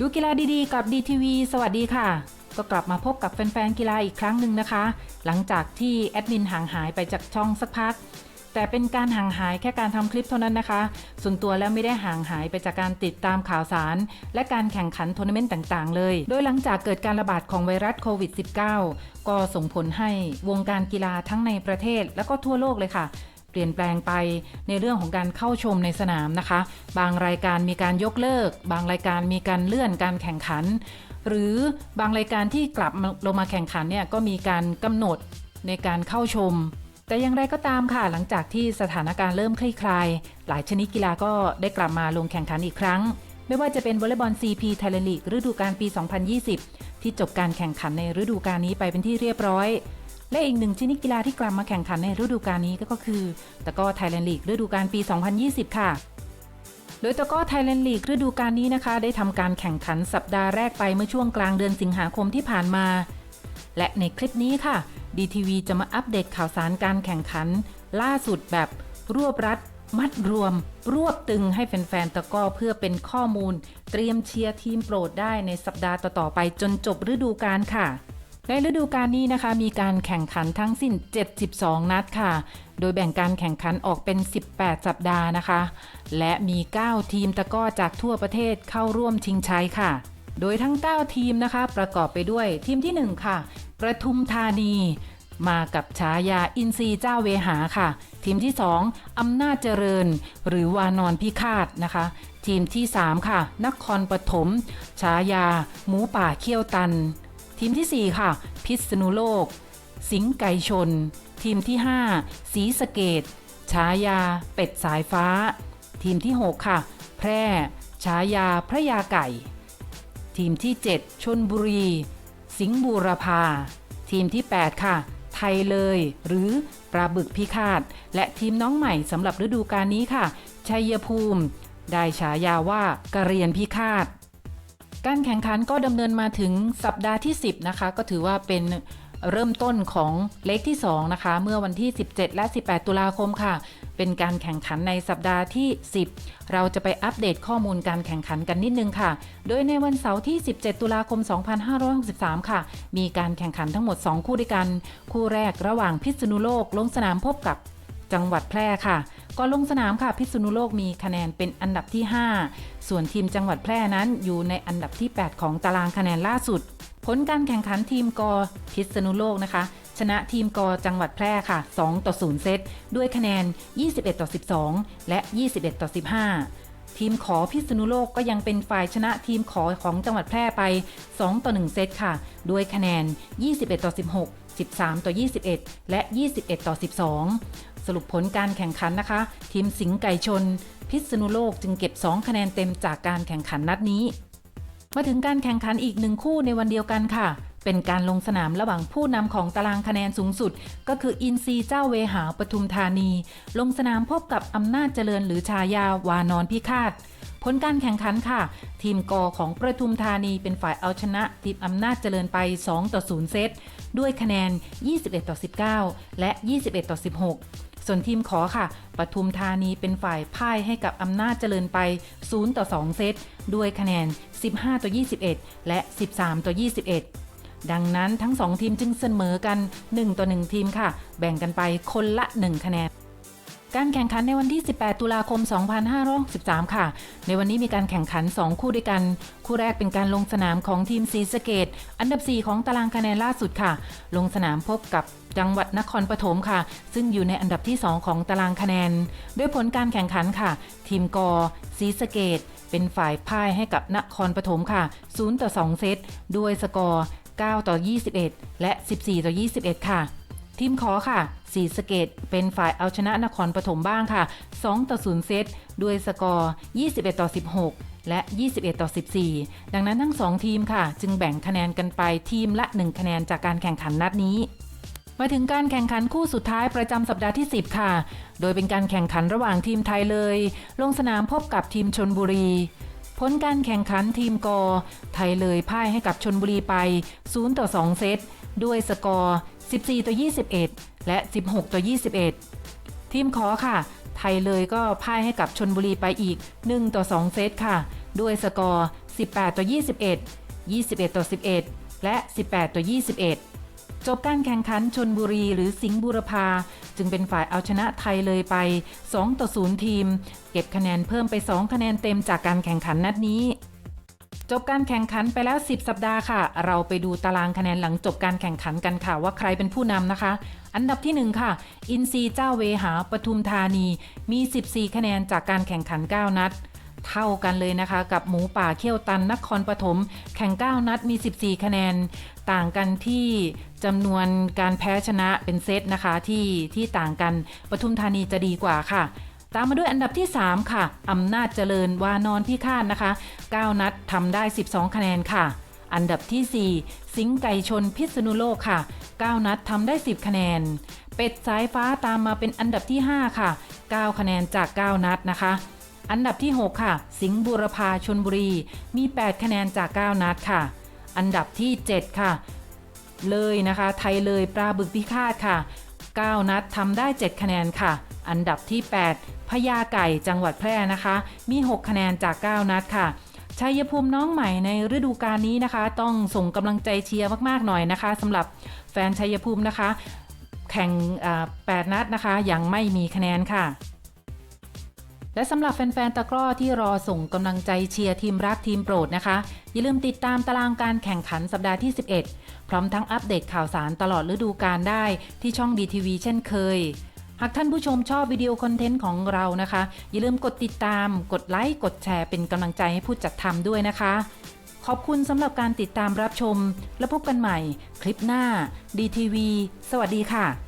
ดูกีฬาดีๆ กับ DTV สวัสดีค่ะ ก็กลับมาพบกับแฟนๆกีฬาอีกครั้งหนึ่งนะคะ หลังจากที่แอดมินห่างหายไปจากช่องสักพัก แต่เป็นการห่างหายแค่การทำคลิปเท่านั้นนะคะ ส่วนตัวแล้วไม่ได้ห่างหายไปจากการติดตามข่าวสาร และการแข่งขันทัวร์นาเมนต์ต่างๆ เลย โดยหลังจากเกิดการระบาดของไวรัสโควิด -19 ก็ส่งผลให้วงการกีฬาทั้งในประเทศและก็ทั่วโลกเลยค่ะ ปลี่ยนแปลงไปในเรื่องของการเข้าชมในสนามนะคะ บางรายการมีการยกเลิก บางรายการมีการเลื่อนการแข่งขัน หรือบางรายการที่กลับลงมาแข่งขันเนี่ยก็มีการกำหนดในการเข้าชม แต่อย่างไรก็ตามค่ะ หลังจากที่สถานการณ์เริ่มคลี่คลาย หลายชนิดกีฬาก็ได้กลับมาลงแข่งขันอีกครั้ง ไม่ว่าจะเป็นวอลเลย์บอล CP ไทยแลนด์ลีกฤดูกาลปี 2020 ที่จบการแข่งขันในฤดูกาลนี้ไปเป็นที่เรียบร้อย และอีกหนึ่งชนิดกีฬาที่กลับมาแข่งขันในฤดูกาลนี้ก็คือตะก้อไทยแลนด์ลีกฤดูกาลปี 2020 ค่ะ โดยตะก้อไทยแลนด์ลีกฤดูกาลนี้นะคะ ได้ทำการแข่งขันสัปดาห์แรกไปเมื่อช่วงกลางเดือนสิงหาคมที่ผ่านมา และในคลิปนี้ค่ะ DTV จะมาอัปเดตข่าวสารการแข่งขัน ล่าสุดแบบรวบรัด มัดรวม รวบตึงให้แฟนๆตะก้อเพื่อเป็นข้อมูล เตรียมเชียร์ทีมโปรดได้ในสัปดาห์ต่อๆไปจนจบฤดูกาลค่ะ ในฤดูกาลนี้นะคะ มีการแข่งขันทั้งสิ้น 72 นัดค่ะ โดยแบ่งการแข่งขันออกเป็น 18 สัปดาห์นะคะ และมี 9 ทีมตะก้อจากทั่วประเทศเข้าร่วมชิงชัยค่ะ โดยทั้ง 9 ทีมนะคะ ประกอบไปด้วยทีมที่ 1 ค่ะประทุมธานี มากับฉายาอินซีเจ้าเวหาค่ะ ทีมที่ 2 อำนาจเจริญ หรือวานอนพิฆาตนะคะ ทีมที่ 3 ค่ะ นครปฐมฉายา หมูป่าเขี้ยวตัน ทีมที่ 4 ค่ะ พิษณุโลก สิงห์ไก่ชน ทีมที่ 5 สีสะเกตฉายา เป็ดสายฟ้า ทีมที่ 6 ค่ะ แพร่ฉายาพระยาไก่ ทีมที่ 7 ชนบุรี สิงห์บูรพา ทีมที่ 8 ค่ะ ไทยเลย หรือปลาบึกพิฆาต และทีมน้องใหม่สำหรับฤดูกาลนี้ค่ะ ชัยภูมิ ได้ฉายาว่ากระเรียนพิฆาต การแข่งขันก็ดำเนินมาถึงสัปดาห์ที่ 10 นะคะ ก็ถือว่าเป็นเริ่มต้นของเล็กที่ 2 นะคะ เมื่อวันที่ 17 และ 18 ตุลาคมค่ะ เป็นการแข่งขันในสัปดาห์ที่ 10 เราจะไปอัปเดตข้อมูลการแข่งขันกันนิดนึงค่ะ โดยในวันเสาร์ที่ 17 ตุลาคม 2563 ค่ะ มีการแข่งขันทั้งหมด 2 คู่ด้วยกัน คู่แรกระหว่างพิษณุโลกลงสนามพบกับจังหวัดแพร่ค่ะ ก่อนลงสนามค่ะพิษณุโลกมีคะแนนเป็นอันดับที่ 5 ส่วนทีมจังหวัดแพร่นั้นอยู่ในอันดับที่ 8 ของตารางคะแนนล่าสุด ผลการแข่งขันทีมกอพิษณุโลกนะคะ ชนะทีมกอจังหวัดแพร่ค่ะ 2 ต่อ 0 เซตด้วยคะแนน 21 ต่อ 12 และ 21 ต่อ 15 ทีมขอพิษณุโลกก็ยังเป็นฝ่ายชนะทีมขอของจังหวัดแพร่ไป 2 ต่อ 1 เซตค่ะ ด้วยคะแนน 21 ต่อ 16 13 ต่อ 21 และ 21 ต่อ 12 สรุปผลการแข่งขันนะคะ ทีมสิงห์ไก่ชน พิษณุโลกจึงเก็บ 2 คะแนนเต็มจากการแข่งขันนัดนี้ มาถึงการแข่งขันอีกหนึ่งคู่ในวันเดียวกันค่ะ เป็นการลงสนามระหว่างผู้นำของตารางคะแนนสูงสุด ก็คืออินซีเจ้าเวหาปทุมธานี ลงสนามพบกับอำนาจเจริญหรือชายาวานอนพิฆาตผลการแข่งขันค่ะ ทีมกอของประทุมธานีเป็นฝ่ายเอาชนะ ทีมอำนาจเจริญไป 2 ต่อ 0 เซต ด้วยคะแนน 21 ต่อ 19 และ 21 ต่อ 16 ส่วนทีมขอค่ะปทุมธานีเป็นฝ่ายพ่ายให้กับอำนาจเจริญไป 0 ต่อ 2 เซต ด้วยคะแนน 15 ต่อ 21 และ 13 ต่อ 21 ดังนั้นทั้ง 2 ทีมจึงเสมอกัน 1 ต่อ 1 ทีมค่ะ แบ่งกันไปคนละ 1 คะแนน การแข่งขันในวันที่ 18 ตุลาคม 2563 ค่ะ ในวันนี้มีการแข่งขัน 2 คู่ด้วยกัน คู่แรกเป็นการลงสนามของทีมศรีสะเกดอันดับ 4 ของตารางคะแนนล่าสุดค่ะ ลงสนามพบกับจังหวัดนครปฐมค่ะ ซึ่งอยู่ในอันดับที่ 2 ของตารางคะแนน ด้วยผลการแข่งขันค่ะ ทีมกอศรีสะเกดเป็นฝ่ายพ่ายให้กับนครปฐมค่ะ 0 ต่อ 2 เซต ด้วยสกอร์ 9 ต่อ 21 และ 14 ต่อ 21 ค่ะ ทีมขอค่ะสีสเกตเป็นฝ่ายเอาชนะนครปฐมบ้างค่ะ 2 ต่อ 0 เซต ด้วยสกอร์ 21 ต่อ 16 และ 21 ต่อ 14 ดังนั้นทั้ง 2 ทีมค่ะ จึงแบ่งคะแนนกันไปทีมละ 1 คะแนนจากการแข่งขันนัดนี้มาถึงการแข่งขันคู่สุดท้ายประจำสัปดาห์ที่ 10 ค่ะ โดยเป็นการแข่งขันระหว่างทีมไทยเลย ลงสนามพบกับทีมชนบุรี ผลการแข่งขันทีมกอ ไทยเลยพ่ายให้กับชนบุรีไป 0 ต่อ 2 เซต ด้วยสกอร์ 14 ต่อ 21 และ 16 ต่อ 21 ทีมขอค่ะ ไทยเลยก็พ่ายให้กับชนบุรีไปอีก 1 ต่อ 2 เซตค่ะ ด้วยสกอร์ 18 ต่อ 21 21 ต่อ 11 และ 18 ต่อ 21 จบการแข่งขันชนบุรีหรือสิงห์บูรพา จึงเป็นฝ่ายเอาชนะไทยเลยไป 2 ต่อ 0 ทีม เก็บคะแนนเพิ่มไป 2 คะแนนเต็มจากการแข่งขันนัดนี้ จบการแข่งขันไปแล้ว 10 สัปดาห์ค่ะ เราไปดูตารางคะแนนหลังจบการแข่งขันกันค่ะว่าใครเป็นผู้นำนะคะ อันดับที่ 1 ค่ะ อินซีเจ้าเวหาปทุมธานี มี 14 คะแนนจากการแข่งขัน 9 นัดเท่ากันเลยนะคะกับหมูป่าเขี้ยวตันนครปฐมแข่ง 9 นัดมี 14 คะแนน ต่างกันที่จำนวนการแพ้ชนะเป็นเซตนะคะที่ที่ต่างกันปทุมธานีจะดีกว่าค่ะ ตามมาด้วยอันดับที่ 3 ค่ะอำนาจเจริญวานอนพิฆาตนะคะ 9 นัดทำได้ 12 คะแนนค่ะ อันดับที่ 4 สิงไก่ชนพิษณุโลกค่ะ 9 นัดทำได้ 10 คะแนน เป็ดสายฟ้าตามมาเป็นอันดับที่ 5 ค่ะ 9 คะแนนจาก 9 นัดนะคะ อันดับที่ 6 ค่ะ สิงห์บุรพาชนบุรีมี 8 คะแนนจาก 9 นัดค่ะ อันดับที่ 7 ค่ะ เลยนะคะ ไทยเลยปลาบึกพิฆาตค่ะ 9 นัดทำได้ 7 คะแนนค่ะ อันดับที่ 8พญาไก่จังหวัดแพร่นะคะ มี 6 คะแนนจาก 9 นัดค่ะชัยภูมิน้องใหม่ในฤดูกาลนี้นะคะ ต้องส่งกำลังใจเชียร์มากๆหน่อยนะคะสำหรับแฟนชัยภูมินะคะ แข่ง8นัดนะคะ ยังไม่มีคะแนนค่ะและสำหรับแฟนๆตะกร้อที่รอส่งกำลังใจเชียร์ทีมรักทีมโปรดนะคะ อย่าลืมติดตามตารางการแข่งขันสัปดาห์ที่ 11 พร้อมทั้งอัปเดตข่าวสารตลอดฤดูกาลได้ที่ช่องดีทีวีเช่นเคย หากท่านผู้ชมชอบวิดีโอคอนเทนต์ของเรานะคะ อย่าลืมกดติดตาม กดไลค์ กดแชร์เป็นกำลังใจให้ผู้จัดทำด้วยนะคะ ขอบคุณสำหรับการติดตามรับชม และพบกันใหม่ คลิปหน้าดีทีวีสวัสดีค่ะ